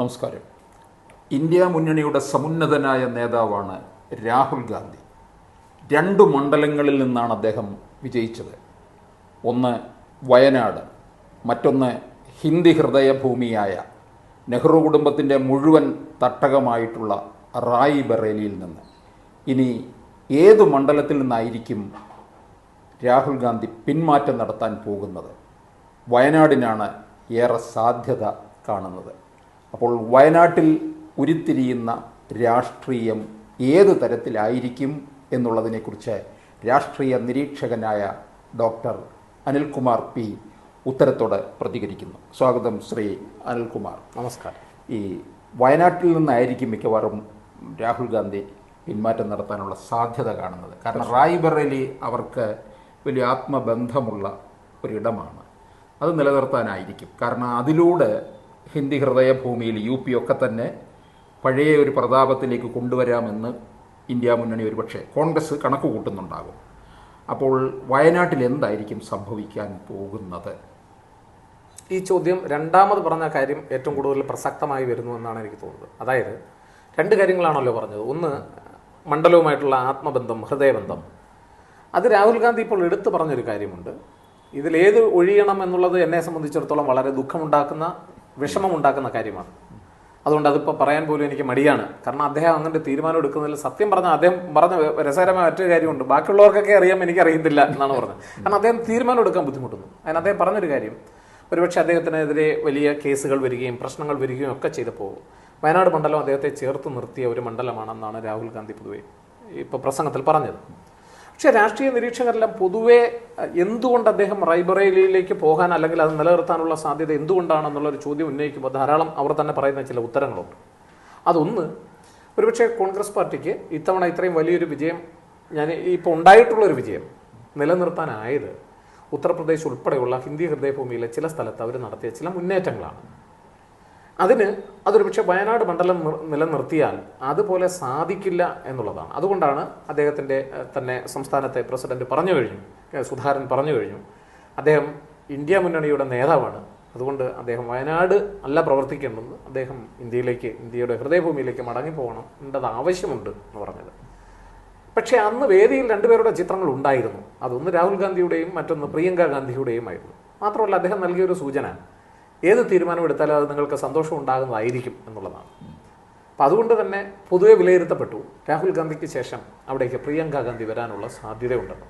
നമസ്കാരം. ഇന്ത്യ മുന്നണിയുടെ സമുന്നതനായ നേതാവാണ് രാഹുൽ ഗാന്ധി. രണ്ട് മണ്ഡലങ്ങളിൽ നിന്നാണ് അദ്ദേഹം വിജയിച്ചത്. ഒന്ന് വയനാട് മറ്റൊന്ന് ഹിന്ദി ഹൃദയഭൂമിയായ നെഹ്റു കുടുംബത്തിന്റെ മുഴുവൻ തട്ടകമായിട്ടുള്ള റായി ബറേലിയിൽ നിന്ന്. ഇനി ഏത് മണ്ഡലത്തിൽ നിന്നായിരിക്കും രാഹുൽ ഗാന്ധി പിന്മാറ്റം നടത്താൻ പോകുന്നത്? വയനാടിനാണ് ഏറെ സാധ്യത കാണുന്നത്. അപ്പോൾ വയനാട്ടിൽ ഉരുത്തിരിയുന്ന രാഷ്ട്രീയം ഏത് തരത്തിലായിരിക്കും എന്നുള്ളതിനെക്കുറിച്ച് രാഷ്ട്രീയ നിരീക്ഷകനായ ഡോക്ടർ അനിൽകുമാർ പി ഉത്തരത്തോട് പ്രതികരിക്കുന്നു. സ്വാഗതം ശ്രീ അനിൽകുമാർ. നമസ്കാരം. ഈ വയനാട്ടിൽ നിന്നായിരിക്കും മിക്കവാറും രാഹുൽ ഗാന്ധി പിന്മാറ്റം നടത്താനുള്ള സാധ്യത കാണുന്നത്. കാരണം റായ്ബറേലി അവർക്ക് വലിയ ആത്മബന്ധമുള്ള ഒരിടമാണ്. അത് നിലനിർത്താനായിരിക്കും. കാരണം അതിലൂടെ ഹിന്ദി ഹൃദയഭൂമിയിൽ യു പി ഒക്കെ തന്നെ പഴയ ഒരു പ്രതാപത്തിലേക്ക് കൊണ്ടുവരാമെന്ന് ഇന്ത്യ മുന്നണി ഒരുപക്ഷെ കോൺഗ്രസ് കണക്ക് കൂട്ടുന്നുണ്ടാകും അപ്പോൾ വയനാട്ടിൽ എന്തായിരിക്കും സംഭവിക്കാൻ പോകുന്നത്? ഈ ചോദ്യം രണ്ടാമത് പറഞ്ഞ കാര്യം ഏറ്റവും കൂടുതൽ പ്രസക്തമായി വരുന്നു എന്നാണ് എനിക്ക് തോന്നുന്നത്. അതായത് രണ്ട് കാര്യങ്ങളാണല്ലോ പറഞ്ഞത്. ഒന്ന് മണ്ഡലവുമായിട്ടുള്ള ആത്മബന്ധം ഹൃദയബന്ധം. അത് രാഹുൽ ഗാന്ധി ഇപ്പോൾ എടുത്തു പറഞ്ഞൊരു കാര്യമുണ്ട്. ഇതിലേത് ഒഴിയണം എന്നുള്ളത് എന്നെ സംബന്ധിച്ചിടത്തോളം വളരെ ദുഃഖമുണ്ടാക്കുന്ന വിഷമമുണ്ടാക്കുന്ന കാര്യമാണ്. അതുകൊണ്ട് അതിപ്പോൾ പറയാൻ പോലും എനിക്ക് മടിയാണ്. കാരണം അദ്ദേഹം അങ്ങനെ തീരുമാനം എടുക്കുന്നതിൽ സത്യം പറഞ്ഞാൽ അദ്ദേഹം പറഞ്ഞ രസകരമായ മറ്റൊരു കാര്യമുണ്ട്. ബാക്കിയുള്ളവർക്കൊക്കെ അറിയാം എനിക്ക് അറിയുന്നില്ല എന്നാണ് പറഞ്ഞത്. കാരണം അദ്ദേഹം തീരുമാനം എടുക്കാൻ ബുദ്ധിമുട്ടുന്നു. അതിന് അദ്ദേഹം പറഞ്ഞൊരു കാര്യം ഒരുപക്ഷെ അദ്ദേഹത്തിനെതിരെ വലിയ കേസുകൾ വരികയും പ്രശ്നങ്ങൾ വരികയും ഒക്കെ ചെയ്തപ്പോൾ വയനാട് മണ്ഡലം അദ്ദേഹത്തെ ചേർത്ത് നിർത്തിയ ഒരു മണ്ഡലമാണെന്നാണ് രാഹുൽ ഗാന്ധി പൊതുവെ ഇപ്പോൾ പ്രസംഗത്തിൽ പറഞ്ഞത്. പക്ഷേ രാഷ്ട്രീയ നിരീക്ഷകരെല്ലാം പൊതുവെ എന്തുകൊണ്ട് അദ്ദേഹം റൈബറേലിയിലേക്ക് പോകാൻ അല്ലെങ്കിൽ അത് നിലനിർത്താനുള്ള സാധ്യത എന്തുകൊണ്ടാണെന്നുള്ള ഒരു ചോദ്യം ഉന്നയിക്കുമ്പോൾ ധാരാളം അവർ തന്നെ പറയുന്ന ചില ഉത്തരങ്ങളുണ്ട്. അതൊന്ന് ഒരുപക്ഷെ കോൺഗ്രസ് പാർട്ടിക്ക് ഇത്തവണ ഇത്രയും വലിയൊരു വിജയം ഞാൻ ഇപ്പോൾ ഉണ്ടായിട്ടുള്ളൊരു വിജയം നിലനിർത്താനായത് ഉത്തർപ്രദേശ് ഉൾപ്പെടെയുള്ള ഹിന്ദി ഹൃദയഭൂമിയിലെ ചില സ്ഥലത്ത് അവർ നടത്തിയ ചില മുന്നേറ്റങ്ങളാണ്. അതിന് അതൊരു പക്ഷേ വയനാട് മണ്ഡലം നിർ- നിലനിർത്തിയാൽ അതുപോലെ സാധിക്കില്ല എന്നുള്ളതാണ്. അതുകൊണ്ടാണ് അദ്ദേഹത്തിന്റെ തന്നെ സംസ്ഥാനത്തെ പ്രസിഡന്റ് പറഞ്ഞു കഴിഞ്ഞു സുധാരൻ പറഞ്ഞു കഴിഞ്ഞു. അദ്ദേഹം ഇന്ത്യ മുന്നണിയുടെ നേതാവാണ്. അതുകൊണ്ട് അദ്ദേഹം വയനാട് അല്ല പ്രവർത്തിക്കേണ്ടത്. അദ്ദേഹം ഇന്ത്യയിലേക്ക് ഇന്ത്യയുടെ ഹൃദയഭൂമിയിലേക്ക് മടങ്ങിപ്പോകണം എന്നത് ആവശ്യമുണ്ട് എന്ന് പറഞ്ഞത്. പക്ഷേ അന്ന് വേദിയിൽ രണ്ടുപേരുടെ ചിത്രങ്ങൾ ഉണ്ടായിരുന്നു. അതൊന്ന് രാഹുൽ ഗാന്ധിയുടെയും മറ്റൊന്ന് പ്രിയങ്ക ഗാന്ധിയുടെയും ആയിരുന്നു മാത്രമല്ല അദ്ദേഹം നൽകിയൊരു സൂചന ഏത് തീരുമാനമെടുത്താലും അത് നിങ്ങൾക്ക് സന്തോഷം ഉണ്ടാകുന്നതായിരിക്കും എന്നുള്ളതാണ്. അപ്പം അതുകൊണ്ട് തന്നെ പൊതുവെ വിലയിരുത്തപ്പെട്ടു. രാഹുൽ ഗാന്ധിക്ക് ശേഷം അവിടേക്ക് പ്രിയങ്ക ഗാന്ധി വരാനുള്ള സാധ്യതയുണ്ടെന്ന്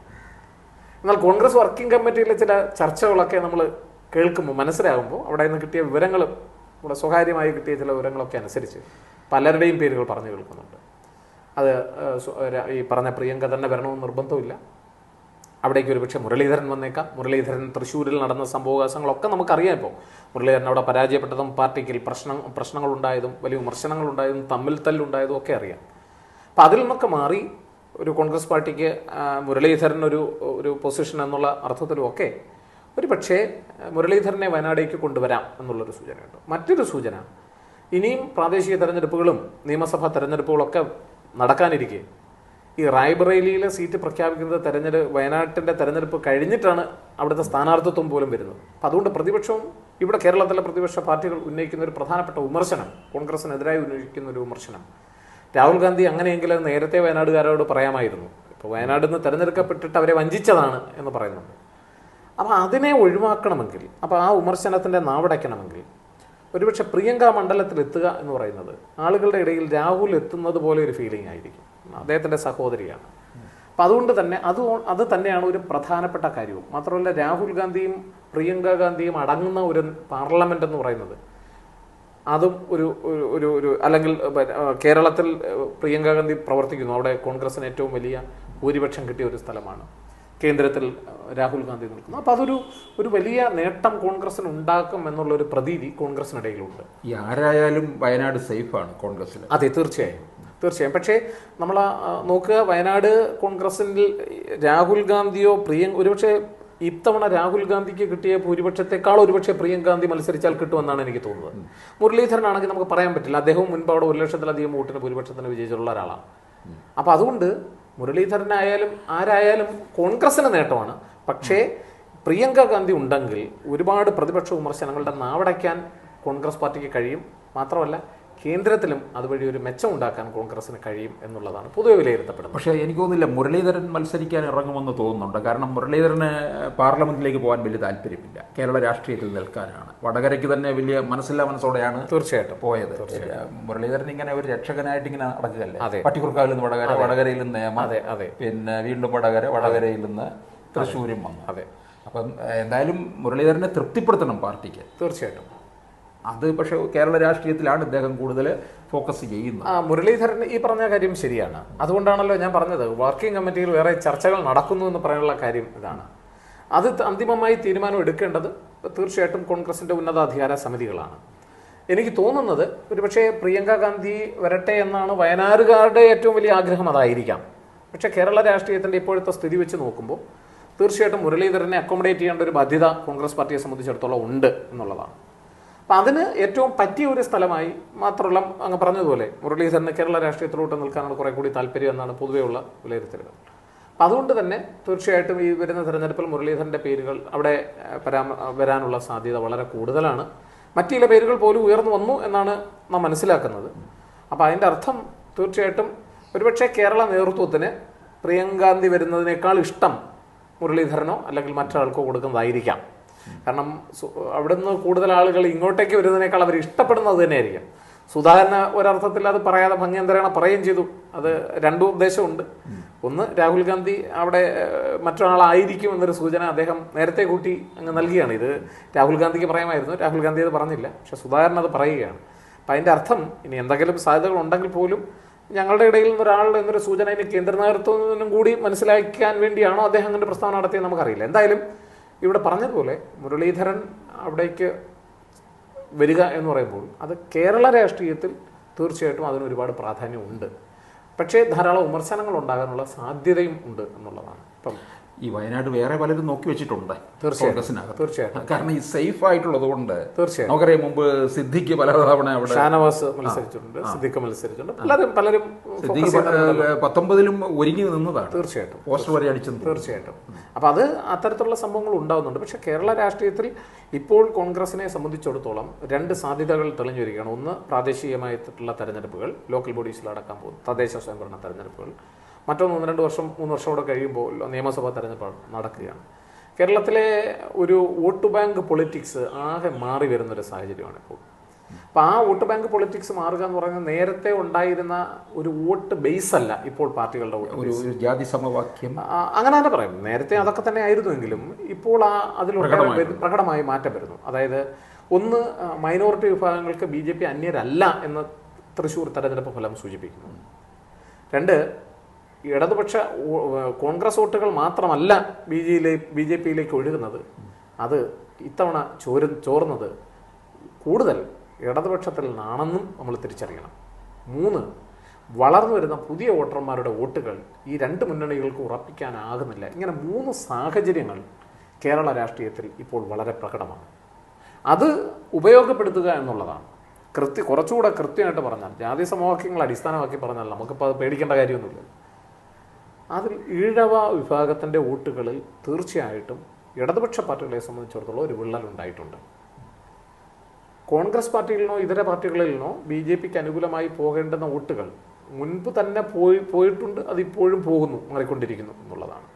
എന്നാൽ കോൺഗ്രസ് വർക്കിംഗ് കമ്മിറ്റിയിലെ ചില ചർച്ചകളൊക്കെ നമ്മൾ കേൾക്കുമ്പോൾ മനസ്സിലാകുമ്പോൾ അവിടെ നിന്ന് കിട്ടിയ വിവരങ്ങൾ നമ്മുടെ സ്വകാര്യമായി കിട്ടിയ ചില വിവരങ്ങളൊക്കെ അനുസരിച്ച് പലരുടെയും പേരുകൾ പറഞ്ഞു കേൾക്കുന്നുണ്ട്. അത് ഈ പറഞ്ഞ പ്രിയങ്ക തന്നെ വരണമെന്ന് നിർബന്ധമില്ല അവിടേക്ക് ഒരുപക്ഷെ മുരളീധരൻ വന്നേക്കാം. മുരളീധരൻ തൃശ്ശൂരിൽ നടന്ന സംഭവകാശങ്ങളൊക്കെ നമുക്കറിയാം ഇപ്പോൾ. മുരളീധരൻ അവിടെ പരാജയപ്പെട്ടതും പാർട്ടിക്കിൽ പ്രശ്നം പ്രശ്നങ്ങളുണ്ടായതും വലിയ വിമർശനങ്ങളുണ്ടായതും തമ്മിൽ തല്ലുണ്ടായതും ഒക്കെ അറിയാം. അപ്പം അതിൽ നിന്നൊക്കെ മാറി ഒരു കോൺഗ്രസ് പാർട്ടിക്ക് മുരളീധരൻ ഒരു ഒരു പൊസിഷൻ എന്നുള്ള അർത്ഥത്തിലും ഒക്കെ ഒരു പക്ഷേ മുരളീധരനെ വയനാടേക്ക് കൊണ്ടുവരാം എന്നുള്ളൊരു സൂചനയുണ്ട്. മറ്റൊരു സൂചന ഇനിയും പ്രാദേശിക തെരഞ്ഞെടുപ്പുകളും നിയമസഭാ തെരഞ്ഞെടുപ്പുകളൊക്കെ നടക്കാനിരിക്കെ. ഈ റായ്ബറേലിയിലെ സീറ്റ് പ്രഖ്യാപിക്കുന്നത് തെരഞ്ഞെടുപ്പ് വയനാട്ടിന്റെ തെരഞ്ഞെടുപ്പ് കഴിഞ്ഞിട്ടാണ് അവിടുത്തെ സ്ഥാനാർത്ഥിത്വം പോലും വരുന്നത്. അപ്പം അതുകൊണ്ട് പ്രതിപക്ഷവും ഇവിടെ കേരളത്തിലെ പ്രതിപക്ഷ പാർട്ടികൾ ഉന്നയിക്കുന്ന ഒരു പ്രധാനപ്പെട്ട വിമർശനം കോൺഗ്രസിനെതിരായി ഉന്നയിക്കുന്ന ഒരു വിമർശനം. രാഹുൽ ഗാന്ധി അങ്ങനെയെങ്കിലും നേരത്തെ വയനാടുകാരോട് പറയാമായിരുന്നു. ഇപ്പോൾ വയനാട് നിന്ന് തെരഞ്ഞെടുക്കപ്പെട്ടിട്ട് അവരെ വഞ്ചിച്ചതാണ് എന്ന് പറയുന്നുണ്ട്. അപ്പോൾ അതിനെ ഒഴിവാക്കണമെങ്കിൽ അപ്പോൾ ആ വിമർശനത്തിന്റെ നാവടയ്ക്കണമെങ്കിൽ ഒരുപക്ഷെ പ്രിയങ്ക മണ്ഡലത്തിൽ എത്തുക എന്ന് പറയുന്നത് ആളുകളുടെ ഇടയിൽ രാഹുൽ എത്തുന്നത് പോലെ ഒരു ഫീലിംഗ് ആയിരിക്കും. അദ്ദേഹത്തിന്റെ സഹോദരിയാണ്. അപ്പം അതുകൊണ്ട് തന്നെ അത് അത് തന്നെയാണ് ഒരു പ്രധാനപ്പെട്ട കാര്യവും. മാത്രമല്ല രാഹുൽ ഗാന്ധിയും പ്രിയങ്ക ഗാന്ധിയും അടങ്ങുന്ന ഒരു പാർലമെന്റ് എന്ന് പറയുന്നത് അതും ഒരു ഒരു ഒരു അല്ലെങ്കിൽ കേരളത്തിൽ പ്രിയങ്ക ഗാന്ധി പ്രവർത്തിക്കുന്നു. അവിടെ കോൺഗ്രസിന് ഏറ്റവും വലിയ ഭൂരിപക്ഷം കിട്ടിയ ഒരു സ്ഥലമാണ് കേന്ദ്രത്തിൽ രാഹുൽ ഗാന്ധി നിൽക്കുന്നു. അപ്പോൾ അതൊരു ഒരു വലിയ നേട്ടം കോൺഗ്രസിന് ഉണ്ടാക്കും എന്നുള്ളൊരു പ്രതീതി കോൺഗ്രസിനിടയിലുണ്ട് ഈ ആരായാലും വയനാട് സേഫാണ് കോൺഗ്രസ്സിൽ അതെ തീർച്ചയായും. തീർച്ചയായും. പക്ഷേ നമ്മൾ നോക്കുക വയനാട് കോൺഗ്രസിൽ രാഹുൽ ഗാന്ധിയോ പ്രിയങ്ക ഒരുപക്ഷെ ഇത്തവണ രാഹുൽ ഗാന്ധിക്ക് കിട്ടിയ ഭൂരിപക്ഷത്തെക്കാൾ ഒരുപക്ഷെ പ്രിയങ്ക ഗാന്ധി മത്സരിച്ചാൽ കിട്ടുമെന്നാണ് എനിക്ക് തോന്നുന്നത്. മുരളീധരനാണെങ്കിൽ നമുക്ക് പറയാൻ പറ്റില്ല. അദ്ദേഹം മുൻപ് ഒരു ലക്ഷത്തിലധികം വോട്ടിന് ഭൂരിപക്ഷത്തിന് വിജയിച്ചിട്ടുള്ള ഒരാളാണ്. അപ്പോൾ അതുകൊണ്ട് മുരളീധരനായാലും ആരായാലും കോൺഗ്രസിന് നേട്ടമാണ്. പക്ഷേ പ്രിയങ്ക ഗാന്ധി ഉണ്ടെങ്കിൽ ഒരുപാട് പ്രതിപക്ഷ വിമർശനങ്ങളുടെ നാവടയ്ക്കാൻ കോൺഗ്രസ് പാർട്ടിക്ക് കഴിയും. മാത്രമല്ല കേന്ദ്രത്തിലും അതുവഴി ഒരു മെച്ചം ഉണ്ടാക്കാൻ കോൺഗ്രസിന് കഴിയും എന്നുള്ളതാണ് പൊതുവെ വിലയിരുത്തപ്പെടുന്നത്. പക്ഷേ എനിക്ക് തോന്നുന്നില്ല മുരളീധരൻ മത്സരിക്കാൻ ഇറങ്ങുമെന്ന് തോന്നുന്നുണ്ട്. കാരണം മുരളീധരന് പാർലമെന്റിലേക്ക് പോകാൻ വലിയ താല്പര്യമില്ല. കേരള രാഷ്ട്രീയത്തിൽ നിൽക്കാനാണ്. വടകരയ്ക്ക് തന്നെ വലിയ മനസ്സില്ലാ മനസ്സോടെയാണ് തീർച്ചയായിട്ടും. പോയത്. മുരളീധരൻ ഇങ്ങനെ ഒരു രക്ഷകനായിട്ട് ഇങ്ങനെ നടക്കുകയല്ലേ? അതെ. പട്ടിക്കുറുക്കാവിൽ നിന്ന് വടകര വടകരയിൽ നിന്ന് അതെ അതെ. പിന്നെ വീണ്ടും വടകര വടകരയിൽ നിന്ന് തൃശ്ശൂരും വന്നു. അതെ. അപ്പം എന്തായാലും മുരളീധരനെ തൃപ്തിപ്പെടുത്തണം പാർട്ടിക്ക്. തീർച്ചയായിട്ടും. അത് പക്ഷേ കേരള രാഷ്ട്രീയത്തിലാണ് ഇദ്ദേഹം കൂടുതൽ ഫോക്കസ് ചെയ്യുന്നത്. ആ മുരളീധരൻ ഈ പറഞ്ഞ കാര്യം ശരിയാണ്. അതുകൊണ്ടാണല്ലോ ഞാൻ പറഞ്ഞത് വർക്കിംഗ് കമ്മിറ്റിയിൽ വേറെ ചർച്ചകൾ നടക്കുന്നു എന്ന് പറയാനുള്ള കാര്യം ഇതാണ്. അത് അന്തിമമായി തീരുമാനം എടുക്കേണ്ടത് തീർച്ചയായിട്ടും കോൺഗ്രസിന്റെ ഉന്നതാധികാര സമിതികളാണ്. എനിക്ക് തോന്നുന്നത് ഒരുപക്ഷെ പ്രിയങ്ക ഗാന്ധി വരട്ടെ എന്നാണ് വയനാടുകാരുടെ ഏറ്റവും വലിയ ആഗ്രഹം അതായിരിക്കാം. പക്ഷേ കേരള രാഷ്ട്രീയത്തിന്റെ ഇപ്പോഴത്തെ സ്ഥിതി വെച്ച് നോക്കുമ്പോൾ തീർച്ചയായിട്ടും മുരളീധരനെ അക്കോമഡേറ്റ് ചെയ്യേണ്ട ഒരു ബാധ്യത കോൺഗ്രസ് പാർട്ടിയെ സംബന്ധിച്ചിടത്തോളം ഉണ്ട് എന്നുള്ളതാണ്. അപ്പം അതിന് ഏറ്റവും പറ്റിയ ഒരു സ്ഥലമായി മാത്രമല്ല അങ്ങ് പറഞ്ഞതുപോലെ മുരളീധരന് കേരള രാഷ്ട്രീയത്തിലോട്ട് നിൽക്കാനാണ് കുറെ കൂടി താല്പര്യം എന്നാണ് പൊതുവെയുള്ള വിലയിരുത്തലുകൾ. അപ്പം അതുകൊണ്ട് തന്നെ തീർച്ചയായിട്ടും ഈ വരുന്ന തെരഞ്ഞെടുപ്പിൽ മുരളീധരന്റെ പേരുകൾ അവിടെ പരാമ വരാനുള്ള സാധ്യത വളരെ കൂടുതലാണ്. മറ്റു ചില പേരുകൾ പോലും ഉയർന്നു വന്നു എന്നാണ് നാം മനസ്സിലാക്കുന്നത്. അപ്പം അതിന്റെ അർത്ഥം തീർച്ചയായിട്ടും ഒരുപക്ഷെ കേരള നേതൃത്വത്തിന് പ്രിയങ്കാന്തി വരുന്നതിനേക്കാൾ ഇഷ്ടം മുരളീധരനോ അല്ലെങ്കിൽ മറ്റൊരാൾക്കോ കൊടുക്കുന്നതായിരിക്കാം. കാരണം അവിടെ അവിടുന്ന് കൂടുതൽ ആളുകൾ ഇങ്ങോട്ടേക്ക് വരുന്നതിനേക്കാൾ അവർ ഇഷ്ടപ്പെടുന്നത് തന്നെയായിരിക്കും സുധാകരന് ഒരർത്ഥത്തിൽ അത് പറയാതെ ഭംഗ്യന്തരേണ പറയുകയും ചെയ്തു. അത് രണ്ടു ഉദ്ദേശമുണ്ട്. ഒന്ന് രാഹുൽ ഗാന്ധി അവിടെ മറ്റൊരാളായിരിക്കും എന്നൊരു സൂചന അദ്ദേഹം നേരത്തെ കൂട്ടി അങ്ങ് നൽകിയാണ്. ഇത് രാഹുൽ ഗാന്ധിക്ക് പറയാമായിരുന്നു. രാഹുൽ ഗാന്ധി അത് പറഞ്ഞില്ല. പക്ഷെ സുധാകരൻ അത് പറയുകയാണ്. അപ്പം അതിന്റെ അർത്ഥം ഇനി എന്തെങ്കിലും സാധ്യതകൾ ഉണ്ടെങ്കിൽ പോലും ഞങ്ങളുടെ ഇടയിൽ നിന്ന് ഒരാൾ എന്നൊരു സൂചന ഇനി കേന്ദ്ര നേതൃത്വത്തിനും കൂടി മനസ്സിലാക്കാൻ വേണ്ടിയാണോ അദ്ദേഹം അങ്ങനെ പ്രസ്താവന നടത്തിയത് നമുക്കറിയില്ല. എന്തായാലും ഇവിടെ പറഞ്ഞതുപോലെ മുരളീധരൻ അവിടേക്ക് വരിക എന്ന് പറയുമ്പോൾ അത് കേരള രാഷ്ട്രീയത്തിൽ തീർച്ചയായിട്ടും അതിന് ഒരുപാട് പ്രാധാന്യമുണ്ട്. പക്ഷേ ധാരാളം വിമർശനങ്ങൾ ഉണ്ടാകാനുള്ള സാധ്യതയും ഉണ്ട് എന്നുള്ളതാണ്. ഇപ്പം ഈ വയനാട് വേറെ പലരും നോക്കി വെച്ചിട്ടുണ്ട് തീർച്ചയായിട്ടും കോൺഗ്രസിനകത്ത്. കാരണം ഈ സേഫ് ആയിട്ടുള്ളത് കൊണ്ട് തീർച്ചയായും നമുക്കറിയാം മുമ്പ് സിദ്ധിക്ക് പലതവണ അവിടെ ഷാനവാസ് മത്സരിച്ചിട്ടുണ്ട് സിദ്ദിഖ് മത്സരിച്ചിട്ടുണ്ട്. പലരും സിദ്ദിഖ് പത്തൊമ്പതിലും ഒരുങ്ങി നിന്നതാണ്. തീർച്ചയായിട്ടും. പോസ്റ്റർ വരെ അടിച്ചു നിന്നു. തീർച്ചയായിട്ടും. അപ്പൊ അത് അത്തരത്തിലുള്ള സംഭവങ്ങൾ ഉണ്ടാകുന്നുണ്ട് പക്ഷേ കേരള രാഷ്ട്രീയത്തിൽ ഇപ്പോൾ കോൺഗ്രസിനെ സംബന്ധിച്ചിടത്തോളം രണ്ട് സാധ്യതകൾ തെളിഞ്ഞു വരികയാണ്. ഒന്ന് പ്രാദേശികമായിട്ടുള്ള തെരഞ്ഞെടുപ്പുകൾ ലോക്കൽ ബോഡീസിൽ അടക്കാൻ പോകും തദ്ദേശ സ്വയംഭരണ തെരഞ്ഞെടുപ്പുകൾ. മറ്റൊന്ന് ഒന്ന് രണ്ട് വർഷം മൂന്ന് വർഷം കൂടെ കഴിയുമ്പോൾ നിയമസഭാ തെരഞ്ഞെടുപ്പ് നടക്കുകയാണ്. കേരളത്തിലെ ഒരു വോട്ട് ബാങ്ക് പൊളിറ്റിക്സ് ആകെ മാറി വരുന്നൊരു സാഹചര്യമാണ് ഇപ്പോൾ. അപ്പോൾ ആ വോട്ട് ബാങ്ക് പൊളിറ്റിക്സ് മാറുക എന്ന് പറഞ്ഞാൽ നേരത്തെ ഉണ്ടായിരുന്ന ഒരു വോട്ട് ബേസ് അല്ല ഇപ്പോൾ പാർട്ടികളുടെ ഒരു ജാതി സമവാക്യം. അങ്ങനെ തന്നെ പറയും. നേരത്തെ അതൊക്കെ തന്നെ ആയിരുന്നുവെങ്കിലും ഇപ്പോൾ ആ അതിലൊക്കെ പ്രകടമായി മാറ്റം വരുന്നു. അതായത് ഒന്ന് മൈനോറിറ്റി വിഭാഗങ്ങൾക്ക് ബി ജെ പി അന്യരല്ല എന്ന് തൃശ്ശൂർ തെരഞ്ഞെടുപ്പ് ഫലം സൂചിപ്പിക്കുന്നു. രണ്ട് ഇടതുപക്ഷ കോൺഗ്രസ് വോട്ടുകൾ മാത്രമല്ല ബി ജെയിലെ ബി ജെ പിയിലേക്ക് ഒഴുകുന്നത്. അത് ഇത്തവണ ചോര ചോർന്നത് കൂടുതൽ ഇടതുപക്ഷത്തിൽ നിന്നാണെന്നും നമ്മൾ തിരിച്ചറിയണം. മൂന്ന് വളർന്നു വരുന്ന പുതിയ വോട്ടർമാരുടെ വോട്ടുകൾ ഈ രണ്ട് മുന്നണികൾക്ക് ഉറപ്പിക്കാനാകുന്നില്ല. ഇങ്ങനെ മൂന്ന് സാഹചര്യങ്ങൾ കേരള രാഷ്ട്രീയത്തിൽ ഇപ്പോൾ വളരെ പ്രകടമാണ്. അത് ഉപയോഗപ്പെടുത്തുക എന്നുള്ളതാണ്. കൃത്യ കുറച്ചുകൂടെ കൃത്യമായിട്ട് പറഞ്ഞാൽ ജാതി സമവാക്യങ്ങൾ അടിസ്ഥാനമാക്കി പറഞ്ഞാൽ നമുക്കിപ്പോൾ അത് പേടിക്കേണ്ട കാര്യമൊന്നുമില്ല. അതിൽ ഈഴവ വിഭാഗത്തിന്റെ വോട്ടുകളിൽ തീർച്ചയായിട്ടും ഇടതുപക്ഷ പാർട്ടികളെ സംബന്ധിച്ചിടത്തോളം ഒരു വിള്ളൽ ഉണ്ടായിട്ടുണ്ട്. കോൺഗ്രസ് പാർട്ടികളിലോ ഇതര പാർട്ടികളിലോ ബി ജെ പിക്ക് അനുകൂലമായി പോകേണ്ടുന്ന വോട്ടുകൾ മുൻപ് തന്നെ പോയി പോയിട്ടുണ്ട് അതിപ്പോഴും പോകുന്നു മാറിക്കൊണ്ടിരിക്കുന്നു എന്നുള്ളതാണ്.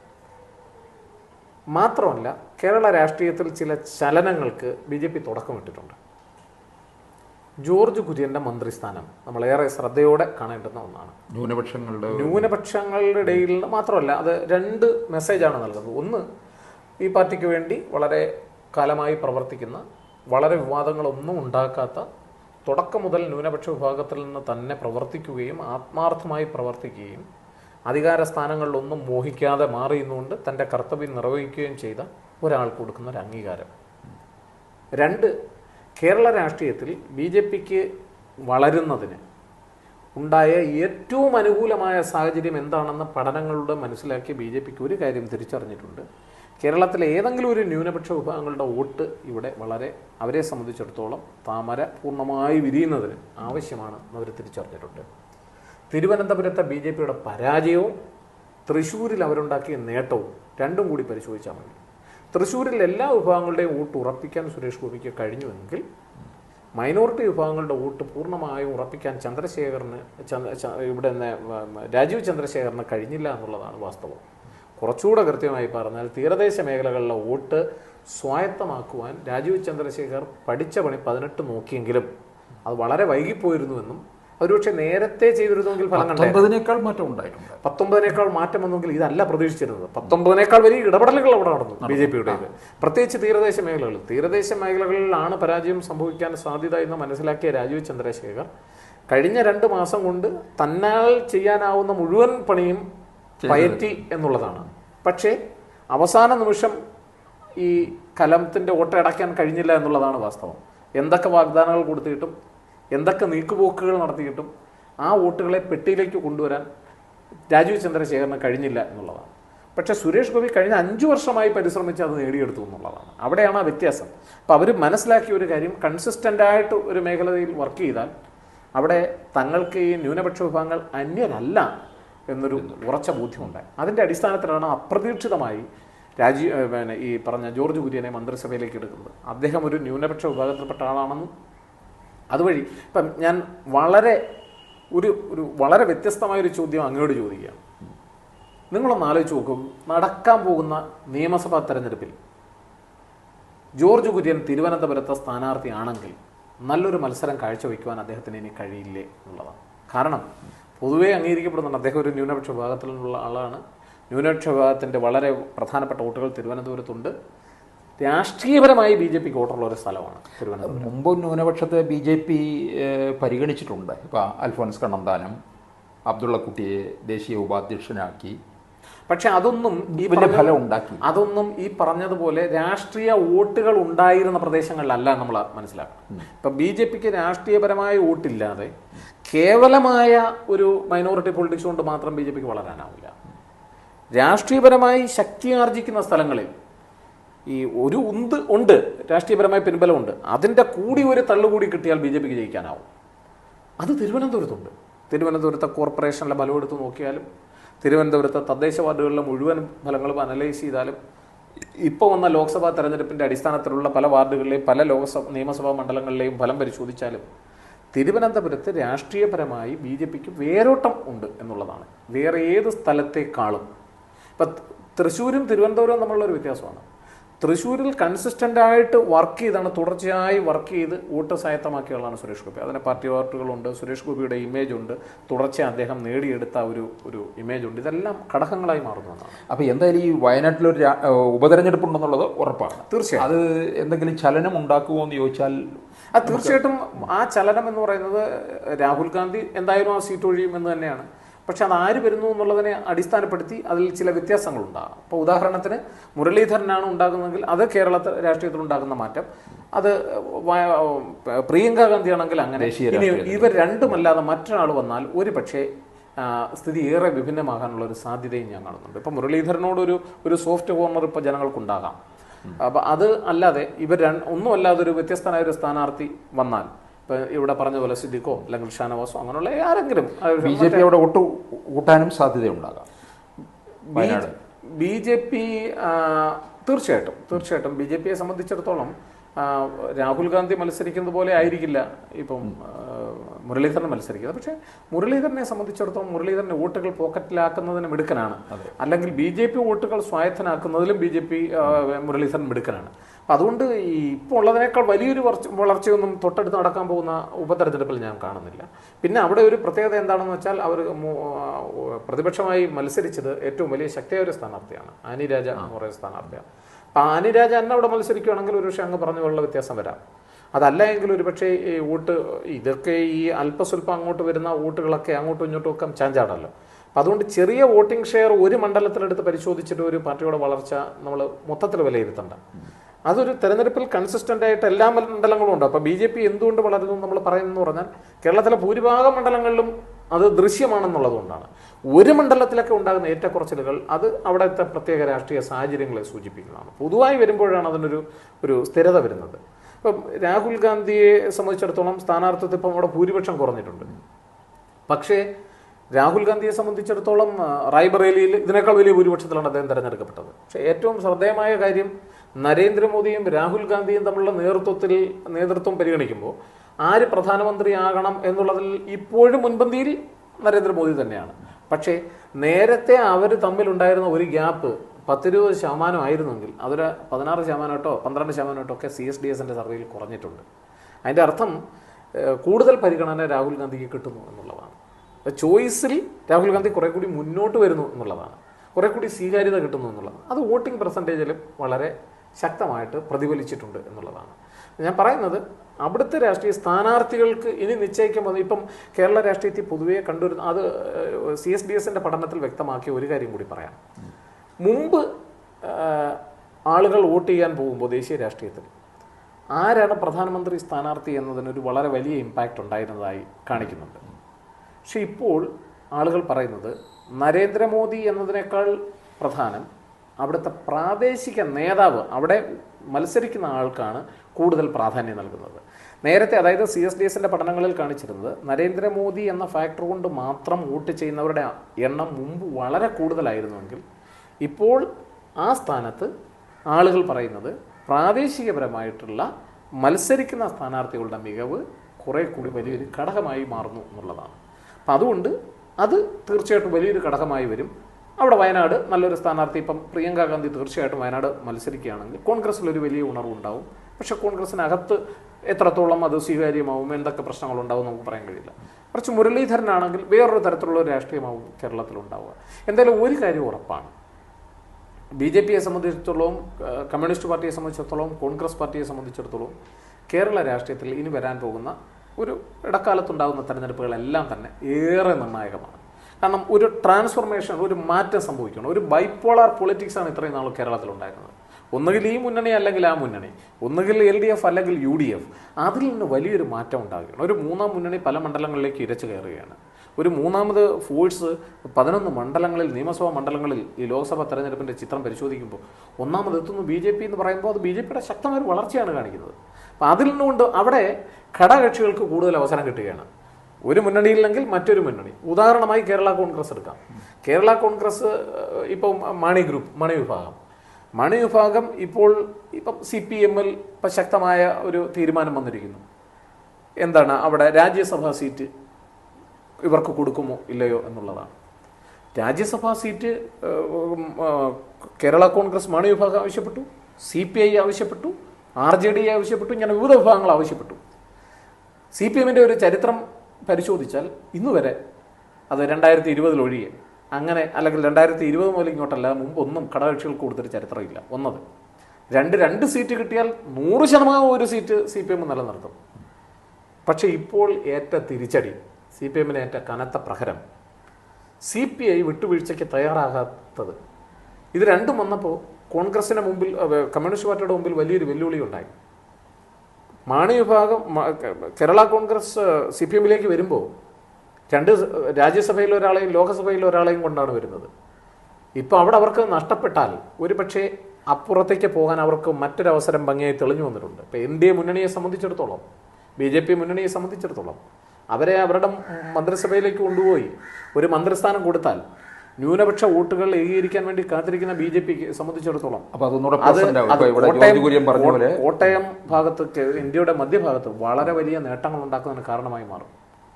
മാത്രമല്ല കേരള രാഷ്ട്രീയത്തിൽ ചില ചലനങ്ങൾക്ക് ബി ജെ പി തുടക്കമിട്ടിട്ടുണ്ട്. ജോർജ് കുര്യന്റെ മന്ത്രിസ്ഥാനം. നമ്മളേറെ ശ്രദ്ധയോടെ കാണേണ്ടുന്ന ഒന്നാണ്. ന്യൂനപക്ഷങ്ങളുടെ ന്യൂനപക്ഷങ്ങളുടെ ഇടയിൽ മാത്രമല്ല അത് രണ്ട് മെസ്സേജാണ് നൽകുന്നത്. ഒന്ന് ഈ പാർട്ടിക്ക് വേണ്ടി വളരെ കാലമായി പ്രവർത്തിക്കുന്ന വളരെ വിവാദങ്ങളൊന്നും ഉണ്ടാക്കാത്ത തുടക്കം മുതൽ ന്യൂനപക്ഷ വിഭാഗത്തിൽ നിന്ന് തന്നെ പ്രവർത്തിക്കുകയും ആത്മാർത്ഥമായി പ്രവർത്തിക്കുകയും അധികാര സ്ഥാനങ്ങളിലൊന്നും മോഹിക്കാതെ മാറി നിന്നുകൊണ്ട് തന്റെ കർത്തവ്യം നിർവഹിക്കുകയും ചെയ്ത ഒരാൾക്ക് കൊടുക്കുന്ന ഒരു അംഗീകാരം. രണ്ട് കേരള രാഷ്ട്രീയത്തിൽ ബി ജെ പിക്ക് വളരുന്നതിന് ഉണ്ടായ ഏറ്റവും അനുകൂലമായ സാഹചര്യം എന്താണെന്ന് പഠനങ്ങളുടെ മനസ്സിലാക്കി ബി ജെ പിക്ക് ഒരു കാര്യം തിരിച്ചറിഞ്ഞിട്ടുണ്ട്. കേരളത്തിലെ ഏതെങ്കിലും ഒരു ന്യൂനപക്ഷ വിഭാഗങ്ങളുടെ വോട്ട് ഇവിടെ വളരെ അവരെ സംബന്ധിച്ചിടത്തോളം താമര പൂർണമായി വിരിയുന്നതിന് ആവശ്യമാണ് അവർ തിരിച്ചറിഞ്ഞിട്ടുണ്ട്. തിരുവനന്തപുരത്തെ ബി ജെ പിയുടെ പരാജയവും തൃശ്ശൂരിൽ അവരുണ്ടാക്കിയ നേട്ടവും രണ്ടും കൂടി പരിശോധിച്ചാൽ മതി. തൃശ്ശൂരിൽ എല്ലാ വിഭാഗങ്ങളുടെയും വോട്ട് ഉറപ്പിക്കാൻ സുരേഷ് ഗോപിക്ക് കഴിഞ്ഞുവെങ്കിൽ മൈനോറിറ്റി വിഭാഗങ്ങളുടെ വോട്ട് പൂർണമായും ഉറപ്പിക്കാൻ ചന്ദ്രശേഖറിന് ചന്ദ്ര- ഇവിടെ നിന്ന് രാജീവ് ചന്ദ്രശേഖറിന് കഴിഞ്ഞില്ല എന്നുള്ളതാണ് വാസ്തവം. കുറച്ചുകൂടെ കൃത്യമായി പറഞ്ഞാൽ തീരദേശ മേഖലകളിലെ വോട്ട് സ്വായത്തമാക്കുവാൻ രാജീവ് ചന്ദ്രശേഖർ പഠിച്ച പണി പതിനെട്ട് നോക്കിയെങ്കിലും അത് വളരെ വൈകിപ്പോയിരുന്നുവെന്നും ഒരുപക്ഷെ നേരത്തെ ചെയ്തിരുന്നെങ്കിൽ ഫലം കണ്ടതിനേക്കാൾ മാറ്റം ഉണ്ടായിട്ടുണ്ട്. പത്തൊമ്പതിനേക്കാൾ മാറ്റം വന്നെങ്കിൽ ഇതല്ല പ്രതീക്ഷിച്ചിരുന്നത്. പത്തൊമ്പതിനേക്കാൾ വലിയ ഇടപെടലുകൾ അവിടെ നടന്നു ബി ജെ പിയുടേത് പ്രത്യേകിച്ച് തീരദേശ മേഖലകളിൽ. തീരദേശ മേഖലകളിലാണ് പരാജയം സംഭവിക്കാൻ സാധ്യത എന്ന് മനസ്സിലാക്കിയ രാജീവ് ചന്ദ്രശേഖർ കഴിഞ്ഞ രണ്ട് മാസം കൊണ്ട് തന്നാൽ ചെയ്യാനാവുന്ന മുഴുവൻ പണിയും പയറ്റി എന്നുള്ളതാണ്. പക്ഷേ അവസാന നിമിഷം ഈ കലമത്തിന്റെ ഓട്ട അടയ്ക്കാൻ കഴിഞ്ഞില്ല എന്നുള്ളതാണ് വാസ്തവം. എന്തൊക്കെ വാഗ്ദാനങ്ങൾ കൊടുത്തിട്ടും എന്തൊക്കെ നീക്കുപോക്കുകൾ നടത്തിയിട്ടും ആ വോട്ടുകളെ പെട്ടിയിലേക്ക് കൊണ്ടുവരാൻ രാജീവ് ചന്ദ്രശേഖരന് കഴിഞ്ഞില്ല എന്നുള്ളതാണ്. പക്ഷേ സുരേഷ് ഗോപി കഴിഞ്ഞ അഞ്ച് വർഷമായി പരിശ്രമിച്ച് അത് നേടിയെടുത്തു എന്നുള്ളതാണ്. അവിടെയാണ് ആ വ്യത്യാസം. അപ്പോൾ അവർ മനസ്സിലാക്കിയ ഒരു കാര്യം കൺസിസ്റ്റന്റ് ആയിട്ട് ഒരു മേഖലയിൽ വർക്ക് ചെയ്താൽ അവിടെ തങ്ങൾക്ക് ഈ ന്യൂനപക്ഷ വിഭാഗങ്ങൾ അന്യരല്ല എന്നൊരു ഉറച്ച ബോധ്യമുണ്ടായി. അതിന്റെ അടിസ്ഥാനത്തിലാണ് അപ്രതീക്ഷിതമായി രാജീവ് പിന്നെ ഈ പറഞ്ഞ ജോർജ് കുര്യനെ മന്ത്രിസഭയിലേക്ക് എടുക്കുന്നത്. അദ്ദേഹം ഒരു ന്യൂനപക്ഷ വിഭാഗത്തിൽപ്പെട്ട ആളാണെന്നും അതുവഴി ഇപ്പം ഞാൻ വളരെ ഒരു ഒരു വളരെ വ്യത്യസ്തമായൊരു ചോദ്യം അങ്ങോട്ട് ചോദിക്കുകയാണ്. നിങ്ങളൊന്ന് ആലോചിച്ച് നോക്കും. നടക്കാൻ പോകുന്ന നിയമസഭാ തെരഞ്ഞെടുപ്പിൽ ജോർജ് കുര്യൻ തിരുവനന്തപുരത്തെ സ്ഥാനാർത്ഥിയാണെങ്കിൽ നല്ലൊരു മത്സരം കാഴ്ചവെക്കുവാൻ അദ്ദേഹത്തിന് ഇനി കഴിയില്ലേ എന്നുള്ളതാണ്. കാരണം പൊതുവേ അംഗീകരിക്കപ്പെടുന്നുണ്ട്. അദ്ദേഹം ഒരു ന്യൂനപക്ഷ വിഭാഗത്തിൽ നിന്നുള്ള ആളാണ്. ന്യൂനപക്ഷ വിഭാഗത്തിന്റെ വളരെ പ്രധാനപ്പെട്ട വോട്ടുകൾ തിരുവനന്തപുരത്തുണ്ട്. രാഷ്ട്രീയപരമായി ബി ജെ പിക്ക് വോട്ടുള്ള ഒരു സ്ഥലമാണ് തിരുവനന്തപുരം. മുമ്പ് ന്യൂനപക്ഷത്തെ ബി ജെ പി പരിഗണിച്ചിട്ടുണ്ട്. ഇപ്പോൾ അൽഫോൻസ് കണ്ണന്താനം അബ്ദുള്ളക്കുട്ടിയെ ദേശീയ ഉപാധ്യക്ഷനാക്കി. പക്ഷെ അതൊന്നും ഈ ഫലം ഉണ്ടാക്കി. അതൊന്നും ഈ പറഞ്ഞതുപോലെ രാഷ്ട്രീയ വോട്ടുകൾ ഉണ്ടായിരുന്ന പ്രദേശങ്ങളിലല്ല നമ്മൾ മനസ്സിലാക്കണം. ഇപ്പൊ ബി ജെ പിക്ക് രാഷ്ട്രീയപരമായ വോട്ടില്ലാതെ കേവലമായ ഒരു മൈനോറിറ്റി പൊളിറ്റിക്സ് കൊണ്ട് മാത്രം ബി ജെ പിക്ക് വളരാനാവില്ല. രാഷ്ട്രീയപരമായി ശക്തി ആർജിക്കുന്ന സ്ഥലങ്ങളിൽ ഈ ഒരു ഉന്ത് ഉണ്ട്. രാഷ്ട്രീയപരമായ പിൻബലമുണ്ട്. അതിന്റെ കൂടി ഒരു തള്ളുകൂടി കിട്ടിയാൽ ബി ജെ പിക്ക് ജയിക്കാനാവും. അത് തിരുവനന്തപുരത്തുണ്ട്. തിരുവനന്തപുരത്തെ കോർപ്പറേഷനിലെ ഫലം എടുത്ത് നോക്കിയാലും തിരുവനന്തപുരത്തെ തദ്ദേശ വാർഡുകളിലെ മുഴുവൻ ഫലങ്ങളും അനലൈസ് ചെയ്താലും ഇപ്പോൾ വന്ന ലോക്സഭാ തെരഞ്ഞെടുപ്പിന്റെ അടിസ്ഥാനത്തിലുള്ള പല വാർഡുകളിലെയും പല ലോക്സഭ നിയമസഭാ മണ്ഡലങ്ങളിലെയും ഫലം പരിശോധിച്ചാലും തിരുവനന്തപുരത്ത് രാഷ്ട്രീയപരമായി ബി ജെ പിക്ക് വേരോട്ടം ഉണ്ട് എന്നുള്ളതാണ്. വേറെ ഏത് സ്ഥലത്തേക്കാളും. ഇപ്പം തൃശ്ശൂരും തിരുവനന്തപുരവും തമ്മിലുള്ള ഒരു വ്യത്യാസമാണ്. തൃശ്ശൂരിൽ കൺസിസ്റ്റന്റ് ആയിട്ട് വർക്ക് ചെയ്താണ് തുടർച്ചയായി വർക്ക് ചെയ്ത് വോട്ട് സ്വായത്തമാക്കിയ ആളാണ് സുരേഷ് ഗോപി. അതിന് പാർട്ടി വോട്ടുകളുണ്ട് സുരേഷ് ഗോപിയുടെ ഇമേജ് ഉണ്ട്. തുടർച്ച അദ്ദേഹം നേടിയെടുത്ത ഒരു ഒരു ഇമേജ് ഉണ്ട്. ഇതെല്ലാം ഘടകങ്ങളായി മാറുന്നതാണ്. അപ്പോൾ എന്തായാലും ഈ വയനാട്ടിലൊരു ഉപതെരഞ്ഞെടുപ്പ് ഉണ്ടെന്നുള്ളത് ഉറപ്പാണ്. തീർച്ചയായും. അത് എന്തെങ്കിലും ചലനം ഉണ്ടാക്കുമോ എന്ന് ചോദിച്ചാൽ ആ തീർച്ചയായിട്ടും ആ ചലനം എന്ന് പറയുന്നത് രാഹുൽ ഗാന്ധി എന്തായാലും ആ സീറ്റ് ഒഴിയുമെന്ന് തന്നെയാണ്. പക്ഷെ അത് ആര് വരുന്നു എന്നുള്ളതിനെ അടിസ്ഥാനപ്പെടുത്തി അതിൽ ചില വ്യത്യാസങ്ങളുണ്ടാകാം അപ്പോൾ ഉദാഹരണത്തിന് മുരളീധരനാണ് ഉണ്ടാകുന്നതെങ്കിൽ അത് കേരളത്തിൽ രാഷ്ട്രീയത്തിൽ ഉണ്ടാകുന്ന മാറ്റം. അത് പ്രിയങ്ക ഗാന്ധിയാണെങ്കിൽ അങ്ങനെ. ഇനി ഇവർ രണ്ടുമല്ലാതെ മറ്റൊരാൾ വന്നാൽ ഒരു പക്ഷേ സ്ഥിതി ഏറെ വിഭിന്നമാകാനുള്ള ഒരു സാധ്യതയും ഞാൻ കാണുന്നുണ്ട്. ഇപ്പം മുരളീധരനോടൊരു ഒരു ഒരു സോഫ്റ്റ് കോർണർ ഇപ്പോൾ ജനങ്ങൾക്കുണ്ടാകാം അപ്പം അത് അല്ലാതെ ഇവർ രണ്ട് ഒന്നുമല്ലാതെ ഒരു വ്യത്യസ്തനായ ഒരു സ്ഥാനാർത്ഥി വന്നാൽ ഇപ്പം ഇവിടെ പറഞ്ഞ പോലെ സിദ്ദിഖോ അല്ലെങ്കിൽ ഷാനവാസോ അങ്ങനെയുള്ള ആരെങ്കിലും ബി ജെ പി അവിടെ ഒട്ടു കൂട്ടാനും സാധ്യതയുണ്ടാകാം ബി ജെ പി തീർച്ചയായിട്ടും തീർച്ചയായിട്ടും ബി ജെ പിയെ സംബന്ധിച്ചിടത്തോളം രാഹുൽ ഗാന്ധി മത്സരിക്കുന്നത് പോലെ ആയിരിക്കില്ല ഇപ്പം മുരളീധരൻ മത്സരിക്കുന്നത്. പക്ഷേ മുരളീധരനെ സംബന്ധിച്ചിടത്തോളം മുരളീധരനെ വോട്ടുകൾ പോക്കറ്റിലാക്കുന്നതിന് മിടുക്കനാണ്. അല്ലെങ്കിൽ ബി ജെ പി വോട്ടുകൾ സ്വായത്തനാക്കുന്നതിലും ബി ജെ പി മുരളീധരൻ മിടുക്കനാണ്. അതുകൊണ്ട് ഈ ഇപ്പോൾ ഉള്ളതിനേക്കാൾ വലിയൊരു വളർച്ച- വളർച്ചയൊന്നും തൊട്ടടുത്ത് നടക്കാൻ പോകുന്ന ഉപതെരഞ്ഞെടുപ്പിൽ ഞാൻ കാണുന്നില്ല. പിന്നെ അവിടെ ഒരു പ്രത്യേകത എന്താണെന്ന് വെച്ചാൽ അവർ പ്രതിപക്ഷമായി മത്സരിച്ചത് ഏറ്റവും വലിയ ശക്തിയായ ഒരു സ്ഥാനാർത്ഥിയാണ്. ആനി രാജ എന്ന് പറയുന്ന സ്ഥാനാർത്ഥിയാണ്. അപ്പം ആനി രാജ അവിടെ മത്സരിക്കുകയാണെങ്കിൽ ഒരുപക്ഷെ അങ്ങ് പറഞ്ഞ പോലുള്ള വ്യത്യാസം വരാം. അതല്ല എങ്കിൽ ഒരുപക്ഷെ ഈ വോട്ട് ഇതൊക്കെ ഈ അല്പസ്വല്പം അങ്ങോട്ട് വരുന്ന വോട്ടുകളൊക്കെ അങ്ങോട്ടും ഇങ്ങോട്ടും ഒക്കെ ചാഞ്ചാടല്ലോ. അപ്പം അതുകൊണ്ട് ചെറിയ വോട്ടിംഗ് ഷെയർ ഒരു മണ്ഡലത്തിലെടുത്ത് പരിശോധിച്ചിട്ട് ഒരു പാർട്ടിയുടെ വളർച്ച നമ്മൾ മൊത്തത്തിൽ വിലയിരുത്തണ്ട. അതൊരു തെരഞ്ഞെടുപ്പിൽ കൺസിസ്റ്റന്റ് ആയിട്ട് എല്ലാ മണ്ഡലങ്ങളും ഉണ്ട്. അപ്പോൾ ബി ജെ പി എന്തുകൊണ്ട് വളരുന്നു നമ്മൾ പറയുന്നു പറഞ്ഞാൽ കേരളത്തിലെ ഭൂരിഭാഗം മണ്ഡലങ്ങളിലും അത് ദൃശ്യമാണെന്നുള്ളതുകൊണ്ടാണ്. ഒരു മണ്ഡലത്തിലൊക്കെ ഉണ്ടാകുന്ന ഏറ്റക്കുറച്ചിലുകൾ അത് അവിടുത്തെ പ്രത്യേക രാഷ്ട്രീയ സാഹചര്യങ്ങളെ സൂചിപ്പിക്കുന്നതാണ്. പൊതുവായി വരുമ്പോഴാണ് അതിനൊരു ഒരു സ്ഥിരത വരുന്നത്. ഇപ്പം രാഹുൽ ഗാന്ധിയെ സംബന്ധിച്ചിടത്തോളം സ്ഥാനാർത്ഥിത്വം ഇപ്പം അവിടെ ഭൂരിപക്ഷം കുറഞ്ഞിട്ടുണ്ട്. പക്ഷേ രാഹുൽ ഗാന്ധിയെ സംബന്ധിച്ചിടത്തോളം റായ്ബറേലിയിൽ ഇതിനേക്കാൾ വലിയ ഭൂരിപക്ഷത്തിലാണ് അദ്ദേഹം തിരഞ്ഞെടുക്കപ്പെട്ടത്. പക്ഷേ ഏറ്റവും ശ്രദ്ധേയമായ കാര്യം നരേന്ദ്രമോദിയും രാഹുൽ ഗാന്ധിയും തമ്മിലുള്ള നേതൃത്വത്തിൽ നേതൃത്വം പരിഗണിക്കുമ്പോൾ ആര് പ്രധാനമന്ത്രിയാകണം എന്നുള്ളതിൽ ഇപ്പോഴും മുൻപന്തിയിൽ നരേന്ദ്രമോദി തന്നെയാണ്. പക്ഷേ നേരത്തെ അവർ തമ്മിലുണ്ടായിരുന്ന ഒരു ഗ്യാപ്പ് പത്തിരുപത് ശതമാനം ആയിരുന്നെങ്കിൽ അതൊരു പതിനാറ് ശതമാനമായിട്ടോ പന്ത്രണ്ട് ശതമാനമായിട്ടോ ഒക്കെ സി എസ് ഡി എസിന്റെ സർവേയിൽ കുറഞ്ഞിട്ടുണ്ട്. അതിന്റെ അർത്ഥം കൂടുതൽ പരിഗണന രാഹുൽ ഗാന്ധിക്ക് കിട്ടുന്നു എന്നുള്ളതാണ്. ചോയ്സിൽ രാഹുൽ ഗാന്ധി കുറേ കൂടി മുന്നോട്ട് വരുന്നു എന്നുള്ളതാണ്. കുറേ കൂടി സ്വീകാര്യത കിട്ടുന്നു എന്നുള്ളതാണ്. അത് വോട്ടിംഗ് പെർസെന്റേജിലും വളരെ ശക്തമായിട്ട് പ്രതിഫലിച്ചിട്ടുണ്ട് എന്നുള്ളതാണ്. ഞാൻ പറയുന്നത് അവിടുത്തെ രാഷ്ട്രീയ സ്ഥാനാർത്ഥികൾക്ക് ഇനി നിശ്ചയിക്കുമ്പോൾ ഇപ്പം കേരള രാഷ്ട്രീയത്തിൽ പൊതുവേ കണ്ടുവരുന്ന അത് സി എസ് ഡി എസിന്റെ പഠനത്തിൽ വ്യക്തമാക്കിയ ഒരു കാര്യം കൂടി പറയാം. മുമ്പ് ആളുകൾ വോട്ട് ചെയ്യാൻ പോകുമ്പോൾ ദേശീയ രാഷ്ട്രീയത്തിൽ ആരാണ് പ്രധാനമന്ത്രി സ്ഥാനാർത്ഥി എന്നതിനൊരു വളരെ വലിയ ഇമ്പാക്റ്റ് ഉണ്ടായിരുന്നതായി കാണിക്കുന്നുണ്ട്. പക്ഷെ ഇപ്പോൾ ആളുകൾ പറയുന്നത് നരേന്ദ്രമോദി എന്നതിനേക്കാൾ പ്രധാനം അവിടുത്തെ പ്രാദേശിക നേതാവ് അവിടെ മത്സരിക്കുന്ന ആൾക്കാണ് കൂടുതൽ പ്രാധാന്യം നൽകുന്നത്. നേരത്തെ അതായത് സി എസ് ഡി എസിന്റെ പഠനങ്ങളിൽ കാണിച്ചിരുന്നത് നരേന്ദ്രമോദി എന്ന ഫാക്ടർ കൊണ്ട് മാത്രം വോട്ട് ചെയ്യുന്നവരുടെ എണ്ണം മുമ്പ് വളരെ കൂടുതലായിരുന്നുവെങ്കിൽ ഇപ്പോൾ ആ സ്ഥാനത്ത് ആളുകൾ പറയുന്നത് പ്രാദേശികപരമായിട്ടുള്ള മത്സരിക്കുന്ന സ്ഥാനാർത്ഥികളുടെ മികവ് കുറേ കൂടി വലിയൊരു ഘടകമായി മാറുന്നു എന്നുള്ളതാണ്. അപ്പം അതുകൊണ്ട് അത് തീർച്ചയായിട്ടും വലിയൊരു ഘടകമായി വരും. അവിടെ വയനാട് നല്ലൊരു സ്ഥാനാർത്ഥി. ഇപ്പം പ്രിയങ്ക ഗാന്ധി തീർച്ചയായിട്ടും വയനാട് മത്സരിക്കുകയാണെങ്കിൽ കോൺഗ്രസ്സിലൊരു വലിയ ഉണർവുണ്ടാവും. പക്ഷേ കോൺഗ്രസിനകത്ത് എത്രത്തോളം അത് സ്വീകാര്യമാവും? എന്തൊക്കെ പ്രശ്നങ്ങളുണ്ടാവും നമുക്ക് പറയാൻ കഴിയില്ല. കുറച്ച് മുരളീധരനാണെങ്കിൽ വേറൊരു തരത്തിലുള്ള രാഷ്ട്രീയമാവും കേരളത്തിലുണ്ടാവുക. എന്തായാലും ഒരു കാര്യം ഉറപ്പാണ്. ബി ജെ പിയെ സംബന്ധിച്ചിടത്തോളം കമ്മ്യൂണിസ്റ്റ് പാർട്ടിയെ സംബന്ധിച്ചിടത്തോളം കോൺഗ്രസ് പാർട്ടിയെ സംബന്ധിച്ചിടത്തോളം കേരള രാഷ്ട്രീയത്തിൽ ഇനി വരാൻ പോകുന്ന ഒരു ഇടക്കാലത്തുണ്ടാകുന്ന തെരഞ്ഞെടുപ്പുകളെല്ലാം തന്നെ ഏറെ നിർണായകമാണ്. കാരണം ഒരു ട്രാൻസ്ഫോർമേഷൻ ഒരു മാറ്റം സംഭവിക്കണം. ഒരു ബൈപ്പോളാർ പൊളിറ്റിക്സ് ആണ് ഇത്രയും നാൾ കേരളത്തിലുണ്ടായിരുന്നത്. ഒന്നുകിൽ ഈ മുന്നണി അല്ലെങ്കിൽ ആ മുന്നണി. ഒന്നുകിൽ എൽ ഡി എഫ് അല്ലെങ്കിൽ യു ഡി എഫ്. അതിൽ നിന്ന് വലിയൊരു മാറ്റം ഉണ്ടാകുകയാണ് ഒരു മൂന്നാം മുന്നണി പല മണ്ഡലങ്ങളിലേക്ക് ഇരച്ചു കയറുകയാണ്. ഒരു മൂന്നാമത് ഫോഴ്സ് പതിനൊന്ന് മണ്ഡലങ്ങളിൽ നിയമസഭാ മണ്ഡലങ്ങളിൽ ഈ ലോക്സഭാ തെരഞ്ഞെടുപ്പിന്റെ ചിത്രം പരിശോധിക്കുമ്പോൾ ഒന്നാമത് എത്തുന്നു ബി ജെ പി എന്ന് പറയുമ്പോൾ അത് ബി ജെ പിയുടെ ശക്തമായ വളർച്ചയാണ് കാണിക്കുന്നത്. അപ്പോൾ അതിൽ നിന്നുകൊണ്ട് അവിടെ ഘടകകക്ഷികൾക്ക് കൂടുതൽ അവസരം കിട്ടുകയാണ്. ഒരു മുന്നണിയില്ലെങ്കിൽ മറ്റൊരു മുന്നണി. ഉദാഹരണമായി കേരള കോൺഗ്രസ് എടുക്കാം. കേരള കോൺഗ്രസ് ഇപ്പം മണി ഗ്രൂപ്പ് മണി വിഭാഗം. മണി വിഭാഗം ഇപ്പോൾ ഇപ്പം സി പി എമ്മിൽ ഇപ്പം ശക്തമായ ഒരു തീരുമാനം വന്നിരിക്കുന്നു. എന്താണ് അവിടെ രാജ്യസഭാ സീറ്റ് ഇവർക്ക് കൊടുക്കുമോ ഇല്ലയോ എന്നുള്ളതാണ്. രാജ്യസഭാ സീറ്റ് കേരള കോൺഗ്രസ് മണി വിഭാഗം ആവശ്യപ്പെട്ടു സി പി ഐ ആവശ്യപ്പെട്ടു ആർ ജെ ഡി ആവശ്യപ്പെട്ടു ഇങ്ങനെ വിവിധ വിഭാഗങ്ങൾ ആവശ്യപ്പെട്ടു. സി പി എമ്മിന്റെ ഒരു ചരിത്രം പരിശോധിച്ചാൽ ഇന്ന് വരെ അത് രണ്ടായിരത്തി ഇരുപതിലൊഴികെ അങ്ങനെ അല്ലെങ്കിൽ രണ്ടായിരത്തി ഇരുപത് മുതൽ ഇങ്ങോട്ടല്ല മുമ്പ് ഒന്നും ഘടകകക്ഷികൾക്ക് കൊടുത്തൊരു ചരിത്രമില്ല. ഒന്നത്. രണ്ട് രണ്ട് സീറ്റ് കിട്ടിയാൽ നൂറ് ശതമാനം ഒരു സീറ്റ് സി പി എം നിലനിർത്തും. പക്ഷേ ഇപ്പോൾ ഏറ്റ തിരിച്ചടി സി പി എമ്മിന് ഏറ്റ കനത്ത പ്രഹരം സി പി ഐ വിട്ടുവീഴ്ചയ്ക്ക് തയ്യാറാകാത്തത്. ഇത് രണ്ടും വന്നപ്പോൾ കോൺഗ്രസിന് മുമ്പിൽ കമ്മ്യൂണിസ്റ്റ് പാർട്ടിയുടെ മുമ്പിൽ വലിയൊരു വെല്ലുവിളി ഉണ്ടായി. മാണി വിഭാഗം കേരള കോൺഗ്രസ് സി പി എമ്മിലേക്ക് വരുമ്പോൾ രണ്ട് രാജ്യസഭയിൽ ഒരാളെയും ലോകസഭയിൽ ഒരാളെയും കൊണ്ടാണ് വരുന്നത്. ഇപ്പോൾ അവിടെ അവർക്ക് നഷ്ടപ്പെട്ടാൽ ഒരു പക്ഷേ അപ്പുറത്തേക്ക് പോകാൻ അവർക്ക് മറ്റൊരവസരം ഭംഗിയായി തെളിഞ്ഞു വന്നിട്ടുണ്ട്. ഇപ്പോൾ എൻ ഡി എ മുന്നണിയെ സംബന്ധിച്ചിടത്തോളം ബി ജെ പി മുന്നണിയെ സംബന്ധിച്ചിടത്തോളം അവരെ അവരുടെ മന്ത്രിസഭയിലേക്ക് കൊണ്ടുപോയി ഒരു മന്ത്രിസ്ഥാനം കൊടുത്താൽ ന്യൂനപക്ഷ വോട്ടുകൾ ഏകീകരിക്കാൻ വേണ്ടി കാത്തിരിക്കുന്ന ബി ജെ പിക്ക് സംബന്ധിച്ചിടത്തോളം കോട്ടയം- ജ്യോതി പറഞ്ഞ പോലെ കോട്ടയം ഭാഗത്ത് കെ- ഇന്ത്യയുടെ മധ്യഭാഗത്ത് വളരെ വലിയ നേട്ടങ്ങൾ ഉണ്ടാക്കുന്നതിന് കാരണമായി മാറും.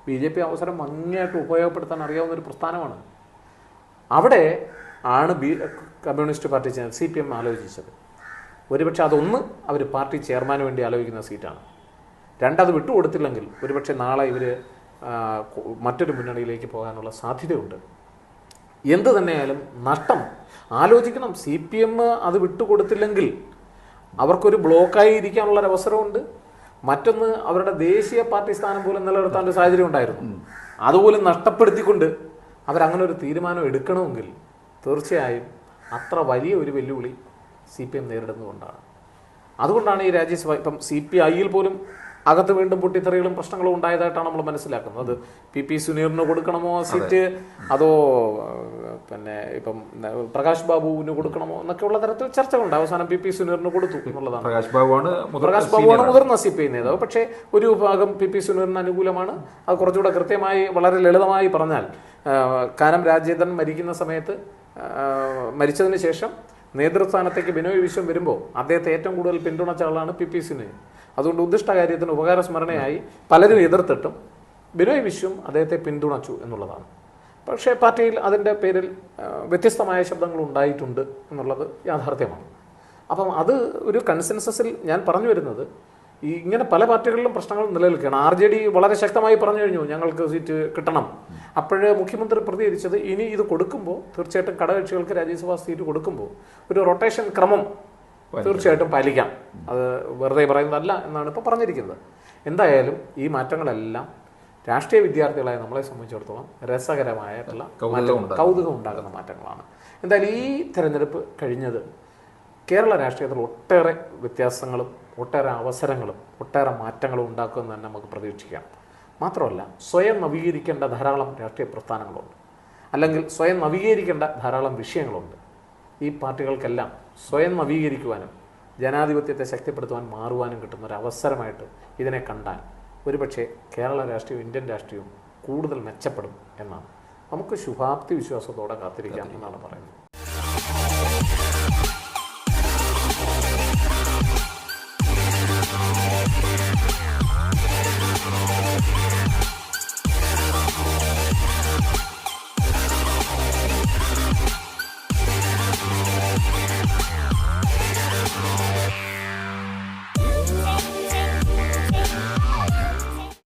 ബി ജെ പി അവസരം ഭംഗിയായിട്ട് ഉപയോഗപ്പെടുത്താൻ അറിയാവുന്ന ഒരു പ്രസ്ഥാനമാണ്. അവിടെ ആണ് B communist party C P M ആലോചിച്ചത്. ഒരുപക്ഷെ അതൊന്ന് അവർ പാർട്ടി ചെയർമാന് വേണ്ടി ആലോചിക്കുന്ന സീറ്റാണ്. രണ്ടത് വിട്ടുകൊടുത്തില്ലെങ്കിൽ ഒരുപക്ഷെ നാളെ ഇവർ മറ്റൊരു മുന്നണിയിലേക്ക് പോകാനുള്ള സാധ്യതയുണ്ട്. എന്ത് തന്നെയായാലും നഷ്ടം. ആലോചിക്കണം സി പി എം അത് വിട്ടുകൊടുത്തില്ലെങ്കിൽ അവർക്കൊരു ബ്ലോക്കായി ഇരിക്കാനുള്ള ഒരു അവസരമുണ്ട്. മറ്റൊന്ന് അവരുടെ ദേശീയ പാർട്ടി സ്ഥാനം പോലും നിലനിർത്താൻ ഒരു സാഹചര്യം ഉണ്ടായിരുന്നു. അതുപോലും നഷ്ടപ്പെടുത്തിക്കൊണ്ട് അവരങ്ങനെ ഒരു തീരുമാനം എടുക്കണമെങ്കിൽ തീർച്ചയായും അത്ര വലിയ ഒരു വെല്ലുവിളി സി പി എം നേരിടുന്നതുകൊണ്ടാണ്. അതുകൊണ്ടാണ് ഈ രാജ്യസഭ ഇപ്പം സി പി ഐയിൽ പോലും അകത്ത് വീണ്ടും പൊട്ടിത്തെറികളും പ്രശ്നങ്ങളും ഉണ്ടായതായിട്ടാണ് നമ്മൾ മനസ്സിലാക്കുന്നത്. അത് പി പി സുനീറിന് കൊടുക്കണമോ സീറ്റ്? അതോ പിന്നെ ഇപ്പം പ്രകാശ് ബാബുവിന് കൊടുക്കണമോ? എന്നൊക്കെയുള്ള തരത്തിൽ ചർച്ചകളുണ്ട്. അവസാനം പി പി സുനീറിന് കൊടുത്തു എന്നുള്ളതാണ്. പ്രകാശ് ബാബുവാണ് പ്രകാശ് ബാബുവാണ് മുതിർന്ന സി പി ഐ നേതാവ്. പക്ഷേ ഒരു വിഭാഗം പി പി സുനീറിന് അനുകൂലമാണ്. അത് കുറച്ചുകൂടെ കൃത്യമായി വളരെ ലളിതമായി പറഞ്ഞാൽ കാനം രാജേന്ദ്രൻ മരിക്കുന്ന സമയത്ത് മരിച്ചതിന് ശേഷം നേതൃസ്ഥാനത്തേക്ക് ബിനോയ് വിശ്വം വരുമ്പോൾ അദ്ദേഹത്തെ ഏറ്റവും കൂടുതൽ പിന്തുണച്ച ആളാണ് പി പി സുനീർ. അതുകൊണ്ട് ഉദ്ദിഷ്ട കാര്യത്തിന് ഉപകാരസ്മരണയായി പലരും എതിർത്തിട്ടും ബിനോയ് വിശ്വം അദ്ദേഹത്തെ പിന്തുണച്ചു എന്നുള്ളതാണ്. പക്ഷേ പാർട്ടിയിൽ അതിന്റെ പേരിൽ വ്യത്യസ്തമായ ശബ്ദങ്ങൾ ഉണ്ടായിട്ടുണ്ട് എന്നുള്ളത് യാഥാർത്ഥ്യമാണ്. അപ്പം അത് ഒരു കൺസെൻസസിൽ ഞാൻ പറഞ്ഞു വരുന്നത് ഈ ഇങ്ങനെ പല പാർട്ടികളിലും പ്രശ്നങ്ങൾ നിലനിൽക്കുകയാണ്. ആർ ജെ ഡി വളരെ ശക്തമായി പറഞ്ഞു കഴിഞ്ഞു ഞങ്ങൾക്ക് സീറ്റ് കിട്ടണം. അപ്പോഴ് മുഖ്യമന്ത്രി പ്രതികരിച്ചത് ഇനി ഇത് കൊടുക്കുമ്പോൾ തീർച്ചയായിട്ടും ഘടകകക്ഷികൾക്ക് രാജ്യസഭാ സീറ്റ് കൊടുക്കുമ്പോൾ ഒരു റൊട്ടേഷൻ ക്രമം തീർച്ചയായിട്ടും പാലിക്കാം. അത് വെറുതെ പറയുന്നതല്ല എന്നാണ് ഇപ്പോൾ പറഞ്ഞിരിക്കുന്നത്. എന്തായാലും ഈ മാറ്റങ്ങളെല്ലാം രാഷ്ട്രീയ വിദ്യാർത്ഥികളായ നമ്മളെ സംബന്ധിച്ചിടത്തോളം രസകരമായിട്ടുള്ള കൗതുകം ഉണ്ടാകുന്ന മാറ്റങ്ങളാണ്. എന്തായാലും ഈ തെരഞ്ഞെടുപ്പ് കഴിഞ്ഞത് കേരള രാഷ്ട്രീയത്തിൽ ഒട്ടേറെ വ്യത്യാസങ്ങളും ഒട്ടേറെ അവസരങ്ങളും ഒട്ടേറെ മാറ്റങ്ങളും ഉണ്ടാക്കുമെന്ന് തന്നെ നമുക്ക് പ്രതീക്ഷിക്കാം. മാത്രമല്ല സ്വയം നവീകരിക്കേണ്ട ധാരാളം രാഷ്ട്രീയ പ്രസ്ഥാനങ്ങളുണ്ട്. അല്ലെങ്കിൽ സ്വയം നവീകരിക്കേണ്ട ധാരാളം വിഷയങ്ങളുണ്ട്. ഈ പാർട്ടികൾക്കെല്ലാം സ്വയം നവീകരിക്കുവാനും ജനാധിപത്യത്തെ ശക്തിപ്പെടുത്തുവാൻ മാറുവാനും കിട്ടുന്ന ഒരു അവസരമായിട്ട് ഇതിനെ കണ്ടാൽ ഒരുപക്ഷെ കേരള രാഷ്ട്രീയവും ഇന്ത്യൻ രാഷ്ട്രീയവും കൂടുതൽ മെച്ചപ്പെടും എന്നാണ്. നമുക്ക് ശുഭാപ്തി വിശ്വാസത്തോടെ കാത്തിരിക്കാം എന്നാണ് പറയുന്നത്.